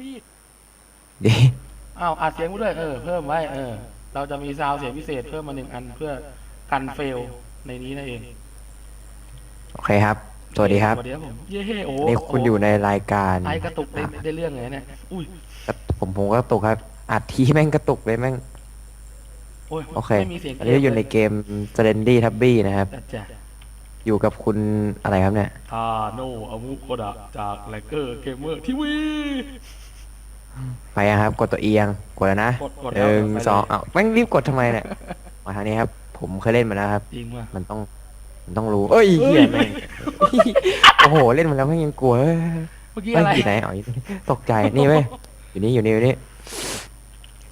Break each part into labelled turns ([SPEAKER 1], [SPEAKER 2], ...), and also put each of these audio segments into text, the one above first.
[SPEAKER 1] ดี
[SPEAKER 2] ดี
[SPEAKER 1] อ้าวอัดเสียงกูด้วยเออเพิ่มไว้เออ เราจะมีซาวด์เสียงพิเศษเพิ่มมาหนึ่งอันเพื่อกันเฟลในนี้นั่นเอง
[SPEAKER 2] โอเคครับ สวัสดีครับ
[SPEAKER 1] สวัสดีครับผมเย้โอ้
[SPEAKER 2] นี่คุณอยู่ในรายการ
[SPEAKER 1] ไอกระตุกได้ได้เรื่องไงเนี่ยอุ้ย
[SPEAKER 2] ผมผมก็กระตุกครับ อัดทีแม่งกระตุกเลยแม่ง
[SPEAKER 1] โอ้ย
[SPEAKER 2] โอเค
[SPEAKER 1] ไม่มีเสียง
[SPEAKER 2] อันนี้อยู่ในเกม s l e n d y t u b b y นะครับ
[SPEAKER 1] จัดจ้ะ
[SPEAKER 2] อยู่กับคุณอะไรครับเนี่ย
[SPEAKER 1] ทาโนอามุโกดะจากแลกเกอร์เกมเมอร์ทีวี
[SPEAKER 2] ไปยังครับ กดตัวเอียงกดแล้วนะ
[SPEAKER 1] กดกด
[SPEAKER 2] ห
[SPEAKER 1] แล้ว
[SPEAKER 2] นึ่ง
[SPEAKER 1] ไปเลย
[SPEAKER 2] สองอ้าวแม่งรีบกดทำไมเนี่ยมาทางนี้ครับ ผมเคยเล่นมาแล้วครับ
[SPEAKER 1] จริงว่ะ
[SPEAKER 2] มันต้องมันต้องรู้ เอ้ยเหี้ยแม่งโอ้โหเล่นมาแล้วแม่งยังกลัวเอ้ย
[SPEAKER 1] เมื่อกี้
[SPEAKER 2] เอ้ย
[SPEAKER 1] อะไร
[SPEAKER 2] อยู่ไหนอ๋ออยู่นี่ตกใจนี่เว้ยอยู่นี่อยู่นี่อยู่นี่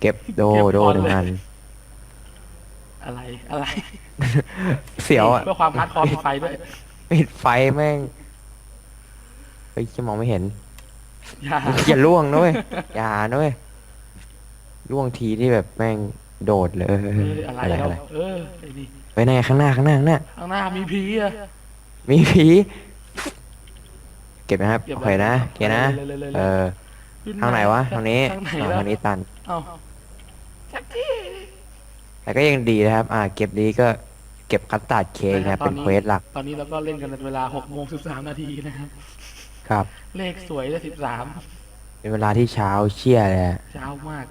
[SPEAKER 2] เก็บโด
[SPEAKER 1] เก็บ
[SPEAKER 2] โด
[SPEAKER 1] ก่อน
[SPEAKER 2] หนึ่ง
[SPEAKER 1] เลย
[SPEAKER 2] อัน
[SPEAKER 1] อะไรอะไร
[SPEAKER 2] เสียวอะ
[SPEAKER 1] เพื่อความฮาร์ดคอร์ปิดไฟด้วย
[SPEAKER 2] ปิดไฟแม่งเฮ้ยจะมองไม่เห็น
[SPEAKER 1] อย่า
[SPEAKER 2] อย่าล่วงนะเว้ยอย่านะเว้ยล่วงทีที่แบบแม่งโดดเลย
[SPEAKER 1] เอออะไร
[SPEAKER 2] อะไร
[SPEAKER 1] แล้ว
[SPEAKER 2] อะไร
[SPEAKER 1] เออไอ้นี่
[SPEAKER 2] ไปไหนข้างหน้าข้างหน้าข้างหน้า
[SPEAKER 1] ข้างหน้ามีผีอะ
[SPEAKER 2] มีผีเก็บนะครับ
[SPEAKER 1] เก็บ
[SPEAKER 2] โอ
[SPEAKER 1] ไว้
[SPEAKER 2] เคนะโอเคนะ
[SPEAKER 1] เลยเลยเลยเลย
[SPEAKER 2] เออ ทางไหนวะ ทางนี้
[SPEAKER 1] ทางไหน
[SPEAKER 2] อ่า
[SPEAKER 1] แล้ว
[SPEAKER 2] ทางนี้ตัน
[SPEAKER 1] เอ้าสักที
[SPEAKER 2] แต่ก็ยังดีนะครับ อ่า เก็บดีก็เก็บคัสตาร์ดเค้กนะครับ เป็นเควสหลัก
[SPEAKER 1] ตอนนี้เราก็เล่นกันในเวลา6โมง13 นาทีนะครับ
[SPEAKER 2] ครับ
[SPEAKER 1] เลขสวยเลย13
[SPEAKER 2] เป็นเวลาที่เช้าเชี่ยเลยอะ
[SPEAKER 1] เช้ามาก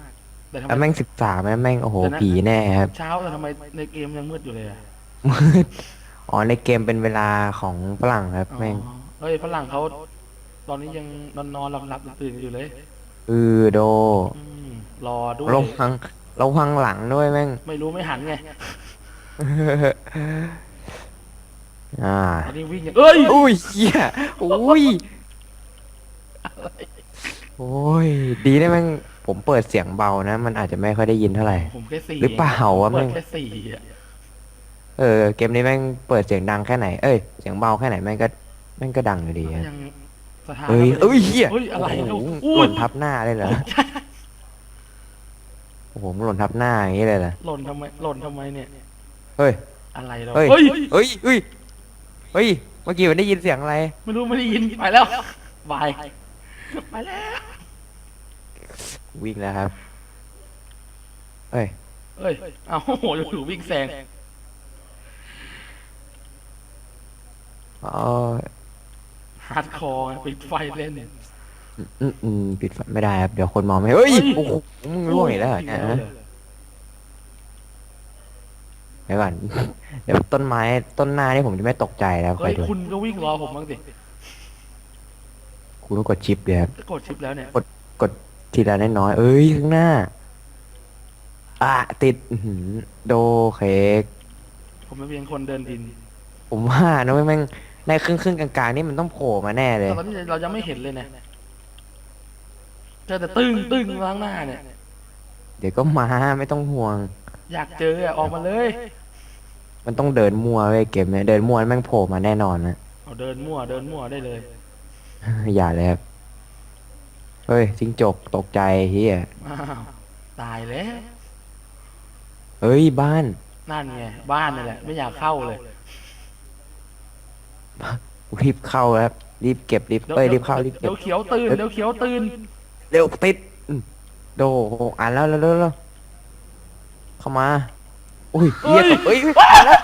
[SPEAKER 1] แต่ทำ
[SPEAKER 2] แล้ว
[SPEAKER 1] ไม
[SPEAKER 2] แม่งสิบสามแม่งโอ้โห
[SPEAKER 1] เดี๋ยวนะ
[SPEAKER 2] ผีแน่ครับ
[SPEAKER 1] เช้าแต่ทำไมในเกมยังมืดอยู่เลยอะ
[SPEAKER 2] มืด อ๋อ ในเกมเป็นเวลาของฝรั่งครับ
[SPEAKER 1] อ๋อ
[SPEAKER 2] แม่ง
[SPEAKER 1] เฮ้ยฝรั่งเขาตอนนี้ยังนอนนอนหลับหลับตื่นอยู่เลย
[SPEAKER 2] อือโด
[SPEAKER 1] อืมรอด้วย
[SPEAKER 2] ระวัง ระวังหลังด้วยแม่ง
[SPEAKER 1] ไม่รู้ไม่หันไง
[SPEAKER 2] อ่า
[SPEAKER 1] อันนี้วิ่งอย่างเอ้ย
[SPEAKER 2] อุ้ยเหี้ยอุ้ย โอ้ย ดีได้แม่ง ผมเปิดเสียงเบานะ มันอาจจะไม่ค่อยได้ยินเท่าไหร่
[SPEAKER 1] ผมแค่สี่
[SPEAKER 2] หรือเปล่าวะ
[SPEAKER 1] เปิ
[SPEAKER 2] แม่
[SPEAKER 1] ด
[SPEAKER 2] ง
[SPEAKER 1] แค่สี่อะ
[SPEAKER 2] เออ เกมนี้แม่งเปิดเสียงดังแค่ไหน เอ้ย เสียงเบาแค่ไหนแม่งก็แม่งก็ดังอยู่ดีครับ
[SPEAKER 1] ยังสถานะ
[SPEAKER 2] เอ้ย
[SPEAKER 1] ไม่ได้
[SPEAKER 2] เอ้ยเหี้ย
[SPEAKER 1] เฮ้ยอะไร
[SPEAKER 2] โอ้
[SPEAKER 1] เนี่ย
[SPEAKER 2] โห
[SPEAKER 1] อุ้
[SPEAKER 2] ห
[SPEAKER 1] ย
[SPEAKER 2] ล่นทับหน้าเลยเหรอ โอ้โหหล่นทับหน้าอย่างนี้เลยเหรอ
[SPEAKER 1] หล่นทำไมหล่นทำไมเนี่ย
[SPEAKER 2] เฮ้ย
[SPEAKER 1] อะไรเรา
[SPEAKER 2] เฮ้ย
[SPEAKER 1] เฮ้ย
[SPEAKER 2] เฮ้ย เฮ้ย เฮ้ย เมื่อกี้มันได้ยินเสียงอะไร
[SPEAKER 1] ไม่รู้ไม่ได้ยินไปแล้วบายไปแล้ว
[SPEAKER 2] วิ่งแล้วครับ เฮ้ย
[SPEAKER 1] เอ้ย เอาโอ้โหอยู่ๆวิ่งแซง
[SPEAKER 2] อ๋อ
[SPEAKER 1] ฮาร์ดคอร์ไงปิดไฟเล่นเนี่ย
[SPEAKER 2] อืมอืมปิดไฟไม่ได้ครับ เดี๋ยวคนมองไม่เห้ยโอ้โหมึงร่วงอีกแล้วเหรอเนี่ย
[SPEAKER 1] อีก
[SPEAKER 2] ฮะเดี๋ยวก่อน เดี๋ยวต้นไม้ต้นหน้านี่ผมจะไม่ตกใจแล้วคอ
[SPEAKER 1] เฮ้
[SPEAKER 2] ย
[SPEAKER 1] ย
[SPEAKER 2] ดู
[SPEAKER 1] คุณก็วิ่งรอผมบ้างสิ
[SPEAKER 2] คุณต้องกดชิปเดียวครับ
[SPEAKER 1] กดชิปแล้วเนี่ย
[SPEAKER 2] กดทีละน้อยๆเอ้ยข้างหน้า อะติดอื้อหือโดเค้ก
[SPEAKER 1] ผมเป็นเพียงคนเดินดิน
[SPEAKER 2] ผมว่านะแม่งในครึ่งครึ่งๆกลางๆนี่มันต้องโผล่มาแน่เลย
[SPEAKER 1] แต่ตอนนี้เรายังไม่เห็นเลยเนี่ย เจอแต่ตึ้งตึ้งล้างหน้าเนี่ย
[SPEAKER 2] เดี๋ยวก็มาไม่ต้องห่วง
[SPEAKER 1] อยากเจออะออกมาเลย
[SPEAKER 2] มันต้องเดินมั่วเว้ยเกมเนี่ยเดินมั่วแม่งโผล่มาแน่นอนนะ
[SPEAKER 1] เอาเดินมั่วเดินมั่วได้เลย
[SPEAKER 2] อย่าเลยครับ เฮ้ยจิงจกตกใจเฮีย
[SPEAKER 1] อ้าวตายแล้ว
[SPEAKER 2] เฮ้ยบ้าน
[SPEAKER 1] นั่นไงบ้านนี่แหละ ไม่อยากเข้าเลย
[SPEAKER 2] รีบเข้าครับ รีบเก็บรีบเอ้ยรีบเข้ารีบเก็
[SPEAKER 1] เดี๋
[SPEAKER 2] บ
[SPEAKER 1] ยวเขียวตื่นเดี๋ยวเขียวตื่น
[SPEAKER 2] เร็วติดอืมโดอ่านแล้วแล้วแล้วเข้ามา อุ้ยเฮียตกเอ้ยมาแล้ว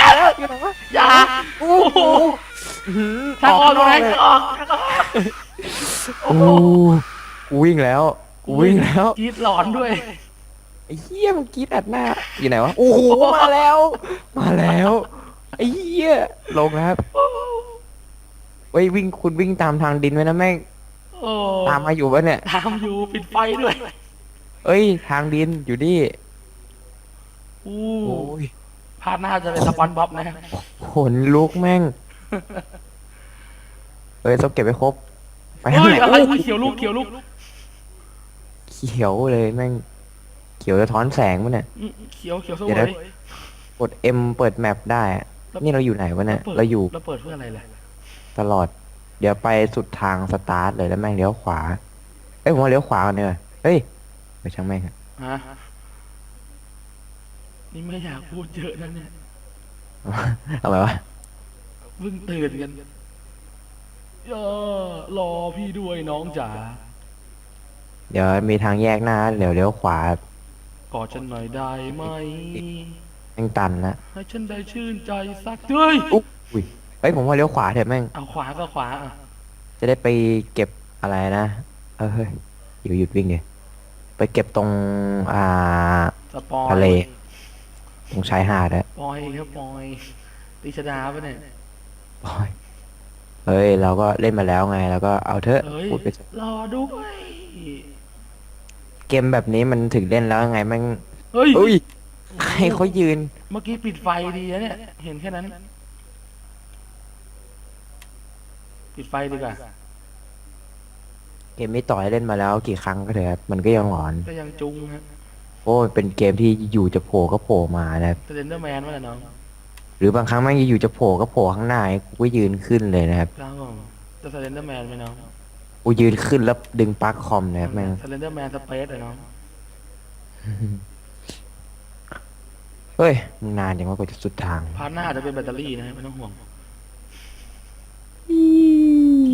[SPEAKER 2] มาแล้วอยู่ไหนวะ
[SPEAKER 1] อย่า
[SPEAKER 2] โอ้โหอื้อหือ
[SPEAKER 1] ทางออกตรงไหน
[SPEAKER 2] เลย
[SPEAKER 1] ทางออกทางออก
[SPEAKER 2] โอ้กูวิ่งแล้วกูวิ่งแล้ว
[SPEAKER 1] กรีดหลอนด้วย
[SPEAKER 2] ไอ้เหี้ยมันกรีดอัดหน้าอยู่ไหนวะโอ้โหมาแล้ว มาแล้วไอ้เหี้ยลงแล้วครับเฮ้ยวิ่งคุณวิ่งตามทางดินไว้นะแม่ง
[SPEAKER 1] โอ้
[SPEAKER 2] ตามมาอยู่ปะเนี่ย
[SPEAKER 1] ตามอยู่ปิดไฟด้วย
[SPEAKER 2] เอ้ย ทางดินอยู่นี่
[SPEAKER 1] อู้
[SPEAKER 2] โอ้ย
[SPEAKER 1] พลาดหน้าจะเป็นสปอนบ๊อบนะ
[SPEAKER 2] ขนลุกแม่ง เอ้ยต้องเก็บไว้ครบ ไปทาง
[SPEAKER 1] เฮ้ย
[SPEAKER 2] ไหน
[SPEAKER 1] อะไร
[SPEAKER 2] โอ้
[SPEAKER 1] อุ้ยเขียวลูกเขียวลูก
[SPEAKER 2] เขียวเลยแม่ง เขียวจะท้อนแสงมั้ยเนี่ย
[SPEAKER 1] อืมเขียวเขียวส
[SPEAKER 2] เดี๋
[SPEAKER 1] ว
[SPEAKER 2] ยวนะ
[SPEAKER 1] ย
[SPEAKER 2] กด M เปิดแมปได้อะนี่เราอยู่ไหนวะเนี่ย
[SPEAKER 1] ปิด
[SPEAKER 2] เราอยู่
[SPEAKER 1] แล้วเปิดเพื่ออะไรล่ะ
[SPEAKER 2] ตลอดเดี๋ยวไปสุดทางสตาร์ทเลยแล้วแม่งเลี้ยวขวา เอ้ยผมว่าเลี้ยวขวากันเนี่ยเฮ้ยไปช่างแม่งครับ
[SPEAKER 1] ฮะนี่ไม่อยากพูดเยอะนะเนี่ย
[SPEAKER 2] ทำไมวะ
[SPEAKER 1] เพิ่งตื่นกันเออรอพี่ด้วยน้องจ๋า
[SPEAKER 2] เดี๋ยวมีทางแยกหน้าเดี๋ยวเลี้ยวขวาก
[SPEAKER 1] อดฉันหน่อยได้ไหม
[SPEAKER 2] แม่งตันละ
[SPEAKER 1] ให้ฉันได้ชื่นใจสักเฮ้ย
[SPEAKER 2] อุ๊ย อุ้ยเฮ้ยผมว่าเลี้ยวขวาเถอะแม่ง
[SPEAKER 1] เอาขวาก็ขวาอะ
[SPEAKER 2] จะได้ไปเก็บอะไรนะเออเฮ้ยหยุดหยุดวิ่งดิไปเก็บตรงอ่า
[SPEAKER 1] สปอย
[SPEAKER 2] ทะเล ตรงชายหาดอะ
[SPEAKER 1] ปอยครับปอยติชดาปะเนี่ย
[SPEAKER 2] โอ้ยเฮ้ย เราก็เล่นมาแล้วไง แล้วก็เอาเถอะ
[SPEAKER 1] เฮ้ย
[SPEAKER 2] พูดไปเถอะ
[SPEAKER 1] รอด้วย
[SPEAKER 2] เกมแบบนี้มันถึงเล่นแล้วไงแม่ง
[SPEAKER 1] เฮ้ย
[SPEAKER 2] อุ้ย ใครเขายืน
[SPEAKER 1] เมื่อกี้ปิดไฟดีนะเนี่ย เห็นแค่นั้น ปิดไฟดีกว่า
[SPEAKER 2] เกมนี้ต่อยเล่นมาแล้วกี่ครั้งก็เถอะครับมันก็ยังหลอน
[SPEAKER 1] ก็ยังจุงฮะ
[SPEAKER 2] โอ้ยเป็นเกมที่อยู่จะโผล่ก็โผล่มานะครับ
[SPEAKER 1] เซนเดอร์แมนว่าน้อง
[SPEAKER 2] หรือบางครั้งแม่งอยู่จะโผล่ก็โผล่ข้างหน้าให้กูก็ยืนขึ้นเลยนะครับ
[SPEAKER 1] ครับผมจะเซนเดอร์แมนไหมน้อง
[SPEAKER 2] กูยืนขึ้นแล้วดึงปลั๊กคอมนะครับแม่ง
[SPEAKER 1] เซนเดอร์แมนสเปซเลยน้อง
[SPEAKER 2] เฮ้ยมึงนานจังว่ากว่าจะสุดทาง
[SPEAKER 1] พาร์ทหน้าจะเป็นแบตเตอรี่นะไม่ต้องห่วง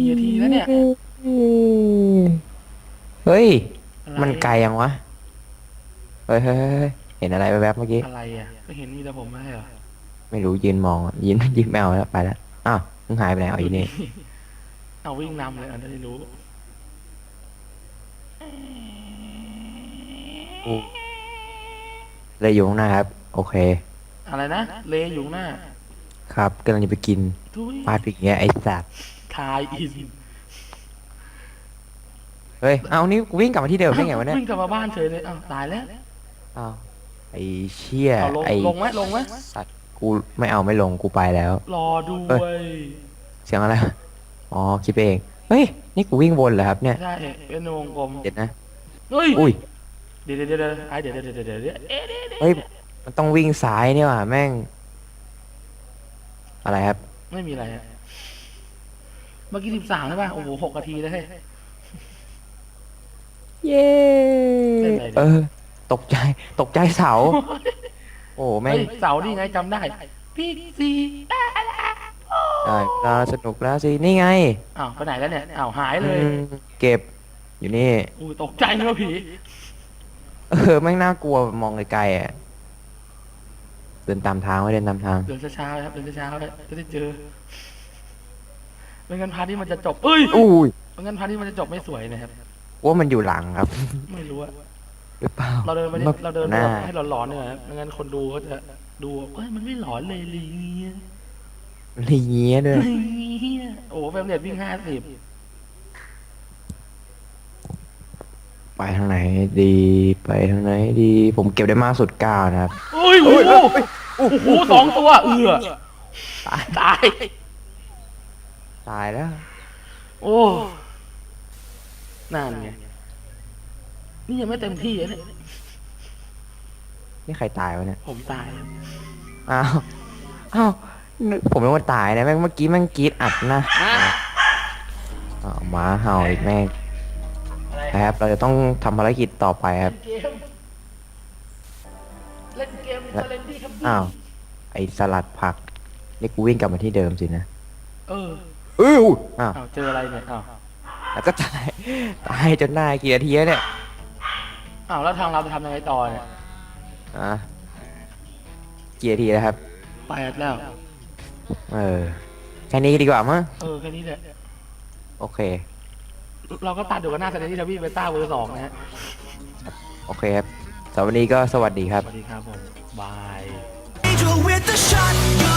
[SPEAKER 1] กี่นาทีแล้วเนี่ย
[SPEAKER 2] เฮ้ย
[SPEAKER 1] อะไร
[SPEAKER 2] มันไกลยังวะเฮ้ยเฮ้ยเฮ้ยเฮ้ยเห็นอะไรแวบๆเมื่อกี้
[SPEAKER 1] อะไรอะ ก็เห็นมีแต่ผมไม่ใช่เหรอ
[SPEAKER 2] ไม่รู้ยืนมองอะยืน ยืนแมวแล้วไปแล้ว อ้าวมึงหายไปไหนอ๋ออยู่นี่
[SPEAKER 1] เอาวิ่งนำเลยอันนี้รู้
[SPEAKER 2] เลยอยู่ข้างหน้าครับ โอเค
[SPEAKER 1] อะไรนะ เลอยู่ข้างหน้า
[SPEAKER 2] ครับกำลังจะไปกิน
[SPEAKER 1] ทุย
[SPEAKER 2] ปลาปิกเงี้ยไอ้สัตว์
[SPEAKER 1] ทายอิน
[SPEAKER 2] เฮ้ย เอานี่กูวิ่งกลับมาที่เดิมได้ไงวะเนี่ย
[SPEAKER 1] วิ่งกลับมาบ้านเฉยเลยอ้าวตายแล้ว
[SPEAKER 2] อ้าวไอ้เชี่ย
[SPEAKER 1] เอาลง
[SPEAKER 2] ไอ้
[SPEAKER 1] ลงไหมลงไหม
[SPEAKER 2] สัตว์กูไม่เอาไม่ลงกูไปแล้ว
[SPEAKER 1] รอด้
[SPEAKER 2] เอ้
[SPEAKER 1] วย
[SPEAKER 2] เสียงอะไร อ๋อคิดไปเอง เฮ้ย นี่กูวิ่งวนเหรอครับเนี่ย
[SPEAKER 1] ใช่เป็นวงกลม
[SPEAKER 2] เด็ดนะ
[SPEAKER 1] เฮ้ย
[SPEAKER 2] อุ้ย
[SPEAKER 1] เดี๋ยวเดี๋ยวเดี๋ยวไอ้เดี๋ยวเดี๋ยวเดี๋ยวเดี๋ยวเดี๋ยวเอ๊ะเดี๋ยวเดี๋ยว
[SPEAKER 2] เฮ้ย มันต้องวิ่งซ้ายเนี่ยว่ะแม่ง อะไรครับ
[SPEAKER 1] ไม่มีอะไรอะ เมื่อกี้สิบสามใช่ป่ะโอ้โหหกนาทีแล้วเฮ้ย
[SPEAKER 2] เย้
[SPEAKER 1] เล่นอะไรเนี่ย
[SPEAKER 2] เออตกใจ ตกใจเสา โอ้แม่
[SPEAKER 1] เฮ้
[SPEAKER 2] ง
[SPEAKER 1] ยเสาร์นี่ไงจำได้พี่ซี
[SPEAKER 2] ได้เวลาสนุกแล้วสิ นี่ไง
[SPEAKER 1] อ้าวไปไหนแล้วเนี่ยอ้าวหายเลย
[SPEAKER 2] อืมเก็บ อยู่นี่
[SPEAKER 1] อู้ตกใจนึกว่าผี
[SPEAKER 2] เออแม่งน่ากลัวมองไกลๆอะ เดินตามทางไว้เดินตามทาง
[SPEAKER 1] เดินช้าๆครับเดินช้าๆเลยจะได้เจอ ไม่งั้นพาร์ทนี้มันจะจบเอ้ย
[SPEAKER 2] อุ้ย
[SPEAKER 1] ไม่งั้นพาร์ทนี้มันจะจบไม่สวยนะครับ
[SPEAKER 2] ว่ามันอยู่หลังครับ
[SPEAKER 1] ไม่รู้อะ
[SPEAKER 2] หรือเปล่า
[SPEAKER 1] เราเดินไปดิ
[SPEAKER 2] มั
[SPEAKER 1] เราเดิน
[SPEAKER 2] หน้า
[SPEAKER 1] แบบให้หลอนๆเนี่ยนะไม่งั้นคนดูเขาจะดูว่าเอ้ยมันไม่หลอนเลยลีเงี้ย
[SPEAKER 2] อะไรเงี้ยด้วย
[SPEAKER 1] ลีเงี้ยโอ้โหแฟมเน็ตวิ่งห้าสิบ
[SPEAKER 2] ไปทางไหนดีไปทางไหนดี ผมเก็บได้มากสุดเก้านะครับ
[SPEAKER 1] โอ้ยโอ้โหโอ้โหสองตัวเอือ
[SPEAKER 2] ตาย
[SPEAKER 1] ตาย
[SPEAKER 2] ตายแล้ว
[SPEAKER 1] โอ้นั่นไง นี่ยังไม่เต็มที่อะเนี่ย
[SPEAKER 2] นี่ใครตายวะเนี่ย
[SPEAKER 1] ผมตาย
[SPEAKER 2] อ้าว อ้าวนึกผมนึกว่าตายนะแม่งเมื่อกี้แม่งกรีดอัดนะ
[SPEAKER 1] มา
[SPEAKER 2] อ้าวหมาเห่าอีกแม่งนะครับ เราจะต้องทำภารกิจต่อไปครับ
[SPEAKER 1] เกม เล่นเกมเล่นดีครับ
[SPEAKER 2] อ้าว ไอสลัดผักนี่กูวิ่งกลับมาที่เดิมสินะ
[SPEAKER 1] เออ
[SPEAKER 2] เอ้ยอุ๊ยอ้าว
[SPEAKER 1] อ้าวเจออะไรเนี่ยอ้าว
[SPEAKER 2] แล้วก็ตาย ตายจนได้กี่นาทีแล้วเนี่ย
[SPEAKER 1] อ้าวแล้วทางเราจะทำยังไงต่อเนี่ย
[SPEAKER 2] อะกี่นาทีแล้วครับ
[SPEAKER 1] แปดแล้ว
[SPEAKER 2] เออ แค่นี้ดีกว่ามั้ง
[SPEAKER 1] เออแค่นี้แหละ
[SPEAKER 2] โอเค
[SPEAKER 1] เราก็ตัดอยู่กับหน้าแสดงที่ทวีเบต้าเวอร์สองนะฮะ
[SPEAKER 2] โอเคครับสำหรับวันนี้ก็สวัสดีครับ
[SPEAKER 1] สวัสดีครับผมบาย
[SPEAKER 3] angel with a shotgun.